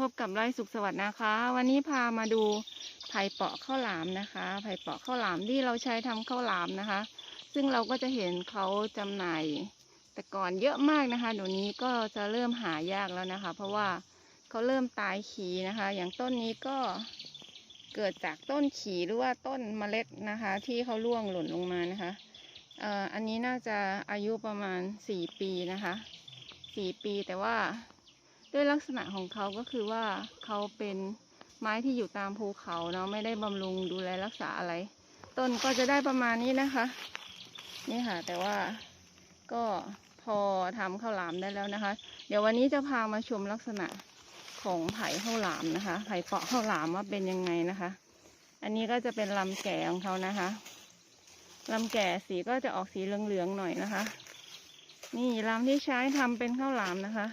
พบกับไร่สุขสวัสดิ์นะคะ วันนี้พามาดูไผ่เปาะข้าวหลามนะคะไผ่เปาะข้าวหลามที่เราใช้ทำข้าวหลามนะคะ ซึ่งเราก็จะเห็นเขาจำหน่ายแต่ก่อนเยอะมากนะคะเดี๋ยวนี้ก็จะเริ่มหายากแล้วนะคะ เพราะว่าเขาเริ่มตายขีนะคะ อย่างต้นนี้ก็เกิดจากต้นขีหรือว่าต้นเมล็ดนะคะ ที่เขาร่วงหล่นลงมานะคะเอ่ออันนี้น่าจะอายุประมาณสี่ปีนะคะสี่ปีแต่ว่า ด้วยลักษณะของเขาก็คือว่าเขาเป็นไม้ที่อยู่ตามภูเขาเนาะไม่ได้บำรุงดูแลรักษาอะไร ต้นก็จะได้ประมาณนี้นะคะ นี่ค่ะ แต่ว่าก็พอทำข้าวหลามได้แล้วนะคะ เดี๋ยววันนี้จะพามาชมลักษณะของไผ่ข้าวหลามนะคะ ไผ่เปาะข้าวหลามว่าเป็นยังไงนะคะ อันนี้ก็จะเป็นลำแก่ของเขานะคะลำแก่สีก็จะออกสีเหลืองๆหน่อยนะคะ นี่ลำที่ใช้ทำเป็นข้าวหลามนะคะ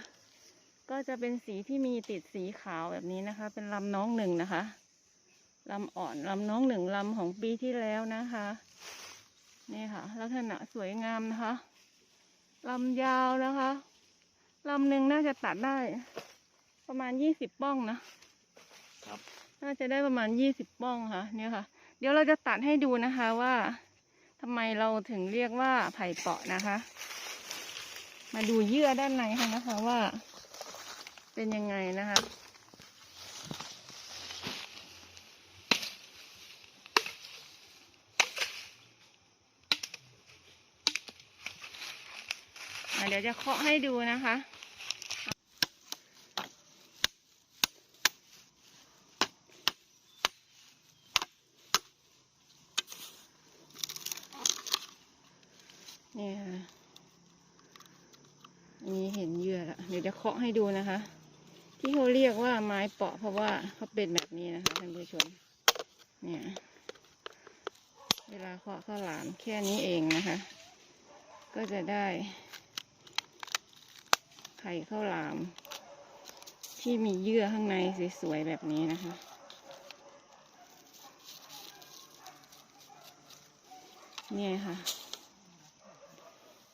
ก็จะเป็นสีที่มีติดสีขาวแบบนี้นะคะ เป็นลำน้องหนึ่งนะคะลำอ่อนลำน้องหนึ่งลำของปีที่แล้วนะคะนี่ค่ะ ลักษณะสวยงามนะคะลำยาวนะคะลำหนึ่งน่าจะตัดได้ ประมาณยี่สิบป้องนะครับ น่าจะได้ประมาณยี่สิบป้องค่ะ เนี่ยค่ะ เดี๋ยวเราจะตัดให้ดูนะคะว่าทำไมเราถึงเรียกว่าไผ่เปาะนะคะ มาดูเยื่อด้านในค่ะนะคะว่า เป็นยังไงนะคะเดี๋ยวจะเคาะให้ดูนะคะ นี่ค่ะอันนี้เห็นเหยื่อแล้วเดี๋ยวจะเคาะให้ดูนะคะ ที่เขาเรียกว่าไม้เปาะเพราะว่าเขาเป็นแบบนี้นะคะท่านผู้ชม เนี่ย เวลาเคาะข้าวหลามแค่นี้เองนะคะ ก็จะได้ ไข่ข้าวหลาม ที่มีเยื่อข้างในสวยๆแบบนี้นะคะเนี่ยค่ะ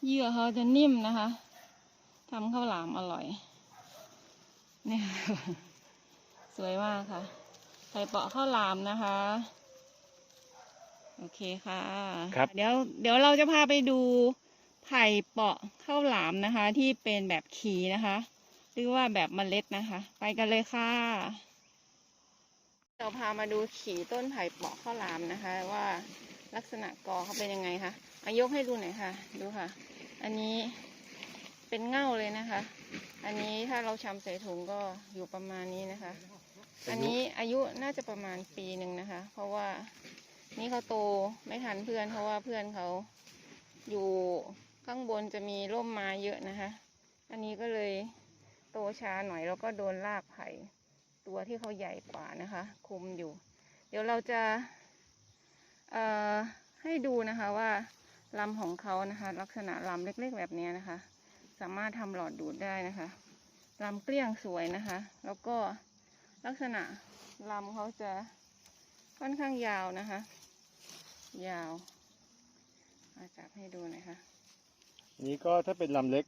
เยื่อเขาจะนิ่มนะคะทำข้าวหลามอร่อย เนี่ยสวยมากค่ะไข่เปาะข้าวหลามนะคะ โอเคค่ะครับเดี๋ยวเดี๋ยวเราจะพาไปดูไผ่เปาะข้าวหลามนะคะ ที่เป็นแบบขีนะคะ หรือว่าแบบเมล็ดนะคะ ไปกันเลยค่ะ เราพามาดูขีต้นไผ่เปาะข้าวหลามนะคะ ว่าลักษณะกอเขาเป็นยังไงคะอายกให้ดูหน่อยค่ะ ดูค่ะ อันนี้เป็นเง่าเลยนะคะ อันนี้ถ้าเราชำใส่ถุงก็อยู่ประมาณนี้นะคะ อันนี้อายุน่าจะประมาณปีหนึ่งนะคะ เพราะว่านี่เขาโตไม่ทันเพื่อนเพราะว่าเพื่อนเขาอยู่ข้างบนจะมีร่มไม้เยอะนะคะ อันนี้ก็เลยโตช้าหน่อยแล้วก็โดนรากไผ่ตัวที่เขาใหญ่กว่านะคะ คุมอยู่ เดี๋ยวเราจะเอ่อให้ดูนะคะว่าลำของเขานะคะ ลักษณะลำเล็กๆแบบนี้นะคะ สามารถทำหลอดดูดได้นะคะลำเกลี้ยงสวยนะคะ แล้วก็ลักษณะลำเขาจะค่อนข้างยาวนะคะ ยาวมาจับให้ดูหน่อยค่ะนี้ก็ถ้าเป็นลำเล็ก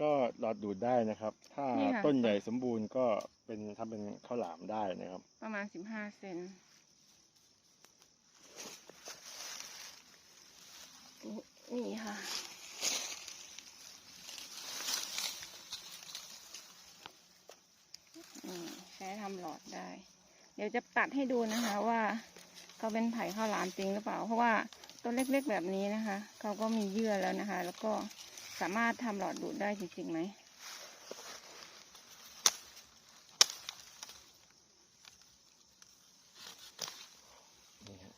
ก็หลอดดูดได้นะครับ ถ้านี่ค่ะต้นใหญ่สมบูรณ์ก็เป็นทำเป็นข้าวหลามได้นะครับ ประมาณสิบห้าเซนนี่นี่ค่ะ นี่ใช้ทำหล อดได้ เดี๋ยวจะตัดให้ดูนะคะว่าเขาเป็นไผ่ข้าวหลามจริงหรือเปล่า เพราะว่าต้นเล็กๆแบบนี้นะคะเขาก็มีเยื่อแล้วนะคะ แล้วก็สามารถทำหลอดดูดได้จริงๆไหม นี่ฮะ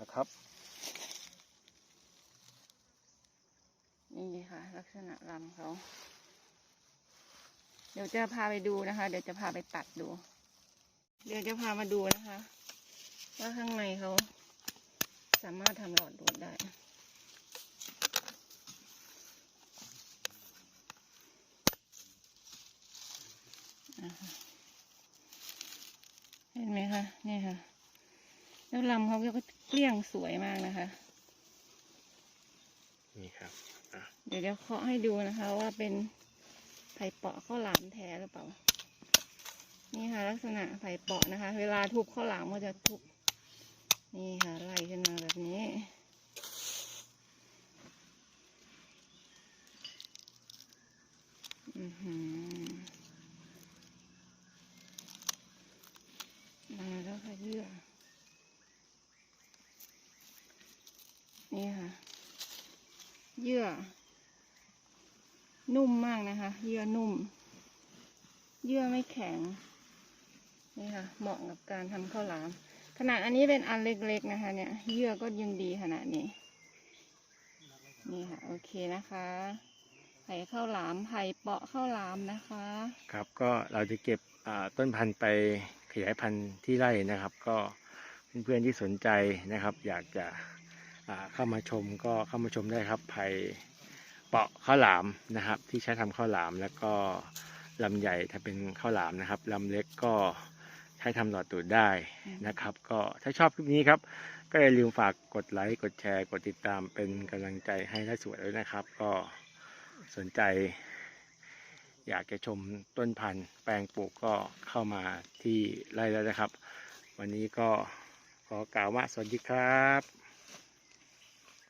นะครับ นี่ค่ะ ลัก ษณะลำเขา เดี๋ยวจะพาไปดูนะคะ เดี๋ยวจะพาไปตัดดู เดี๋ยวจะพามาดูนะคะ ว่าข้างในเขาสามารถทำหลอดดูดได้เห็นไหมคะนี่ค่ะ แล้วลำเขาก็เกลี้ยงสวยมากนะคะ นี่ครับ เดี๋ยวเดี๋ยวเคาะให้ดูนะคะ ว่าเป็นไผ่เปาะข้าวหลามแท้หรือเปล่า นี่ค่ะ ลักษณะไผ่เปาะนะคะ เวลาทุบข้าวหลามก็จะทุบ นี่ค่ะไล่ขึ้นมาแบบนี้อือหือมาแล้วค่ะเยื่อนี่ค่ะ เยื่อ นุ่มมากนะคะ เยื่อนุ่ม เยื่อไม่แข็ง นี่ค่ะ เหมาะกับการทำข้าวหลาม ขนาดอันนี้เป็นอันเล็กๆนะคะ เนี่ย เยื่อก็ยังดีขนาดนี้ นี่ค่ะ โอเคนะคะไผ่ข้าวหลามไผ่เปาะข้าวหลามนะคะ ครับ ก็เราจะเก็บต้นพันธุ์ไปขยายพันธุ์ที่ไร่นะครับ ก็เพื่อนๆที่สนใจนะครับ อยากจะเข้ามาชมก็เข้ามาชมได้ครับไผ่ เปาะข้าวหลามนะครับ ที่ใช้ทำข้าวหลามแล้วก็ลำใหญ่ถ้าเป็นข้าวหลามนะครับลำเล็กก็ใช้ทำหลอดตูดได้นะครับ ก็ถ้าชอบคลิปนี้ครับ ก็อย่าลืมฝากกดไลค์กดแชร์กดติดตามเป็นกำลังใจให้และสวยด้วยนะครับ ก็สนใจ อยากจะชมต้นพันธุ์แปลงปลูกก็เข้ามาที่ไร่แล้วนะครับ วันนี้ก็ขอกล่าวว่าสวัสดีครับ